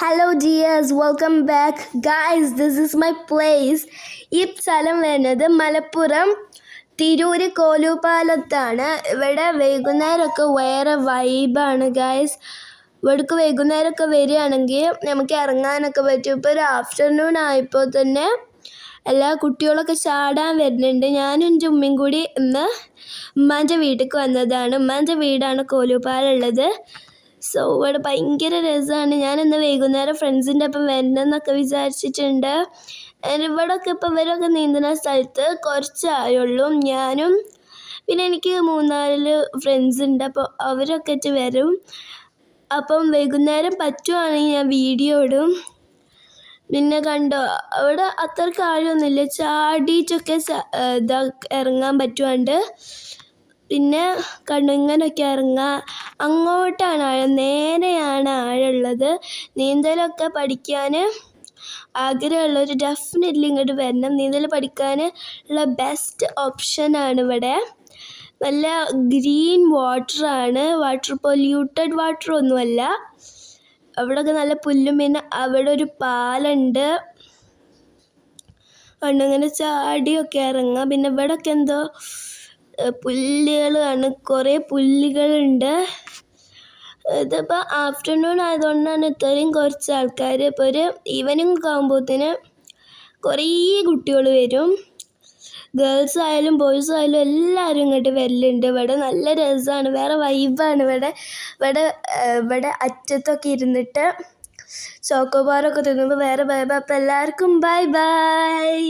Hello dears welcome back guys this is my place ഈ സ്ഥലം വരുന്നത് മലപ്പുറം തിരൂര് കോലുപാലത്താണ്. ഇവിടെ വൈകുന്നേരമൊക്കെ വേറെ വൈബാണ് ഗായ്സ് ഇവിടേക്ക് വൈകുന്നേരമൊക്കെ വരികയാണെങ്കിൽ നമുക്ക് ഇറങ്ങാനൊക്കെ പറ്റും. ഇപ്പോൾ ഒരു ആഫ്റ്റർനൂൺ ആയപ്പോൾ തന്നെ എല്ലാ കുട്ടികളൊക്കെ ചാടാൻ വരുന്നുണ്ട്. ഞാനും എന്റെ ഉമ്മയും കൂടി ഇന്ന് ഉമ്മാന്റെ വീട്ടിലേക്ക് വന്നതാണ്. ഉമ്മാന്റെ വീടാണ് കോലുപാലുള്ളത് സോ ഇവിടെ ഭയങ്കര രസമാണ് ഞാൻ ഇന്ന് വൈകുന്നേരം ഫ്രണ്ട്സിന്റെ ഒപ്പം വരണമെന്നൊക്കെ വിചാരിച്ചിട്ടുണ്ട്. ഇവിടൊക്കെ ഇപ്പോൾ ഇവരൊക്കെ നീന്തുന്ന സ്ഥലത്ത് കുറച്ചായുള്ളൂ. ഞാനും പിന്നെ എനിക്ക് മൂന്നാൽ ഫ്രണ്ട്സ് ഉണ്ട് അപ്പോൾ അവരൊക്കെ വരും. അപ്പം വൈകുന്നേരം പറ്റുവാണെങ്കിൽ ഞാൻ വീഡിയോ ഇടും. പിന്നെ കണ്ടോ? അവിടെ അത്രയ്ക്ക് ആഴമൊന്നുമില്ല. ചാടിയിട്ടൊക്കെ ഇതാ ഇറങ്ങാൻ പറ്റുവാണ്ട്. പിന്നെ കണ്ണുങ്ങനൊക്കെ ഇറങ്ങാം. അങ്ങോട്ടാണ് ആഴം. നേരെയാണ് ആഴമുള്ളത്. നീന്തലൊക്കെ പഠിക്കാൻ ഒരു ഡെഫിനറ്റ്ലി ഇങ്ങോട്ട് വരണം. നീന്തൽ പഠിക്കാൻ ഉള്ള ബെസ്റ്റ് ഓപ്ഷനാണ് ഇവിടെ. നല്ല ഗ്രീൻ വാട്ടറാണ് വാട്ടർ പൊല്യൂട്ടഡ് വാട്ടർ ഒന്നുമല്ല. അവിടെയൊക്കെ നല്ല പുല്ലും പിന്നെ അവിടെ ഒരു പാലുണ്ട്. അങ്ങനെ ചാടിയൊക്കെ ഇറങ്ങാം. പിന്നെ ഇവിടെയൊക്കെ എന്തോ പുല്ലുകളാണ്. കുറേ പുല്ലുകളുണ്ട്. ഇതിപ്പോൾ ആഫ്റ്റർനൂൺ ആയതുകൊണ്ടാണ് ഇത്രയും കുറച്ച് ആൾക്കാർ ഇപ്പോൾ ഒരു ഈവനിങ് ആകുമ്പോഴത്തേന് കുറേ കുട്ടികൾ വരും. ഗേൾസ് ആയാലും ബോയ്സ് ആയാലും എല്ലാവരും ഇങ്ങോട്ട് വരലുണ്ട്. ഇവിടെ നല്ല രസമാണ് വേറെ വൈബാണ് ഇവിടെ ഇവിടെ ഇവിടെ അറ്റത്തൊക്കെ ഇരുന്നിട്ട് ചോക്കോബാറൊക്കെ തിന്നുമ്പോൾ വേറെ വൈബ് അപ്പോൾ എല്ലാവർക്കും ബൈ ബൈ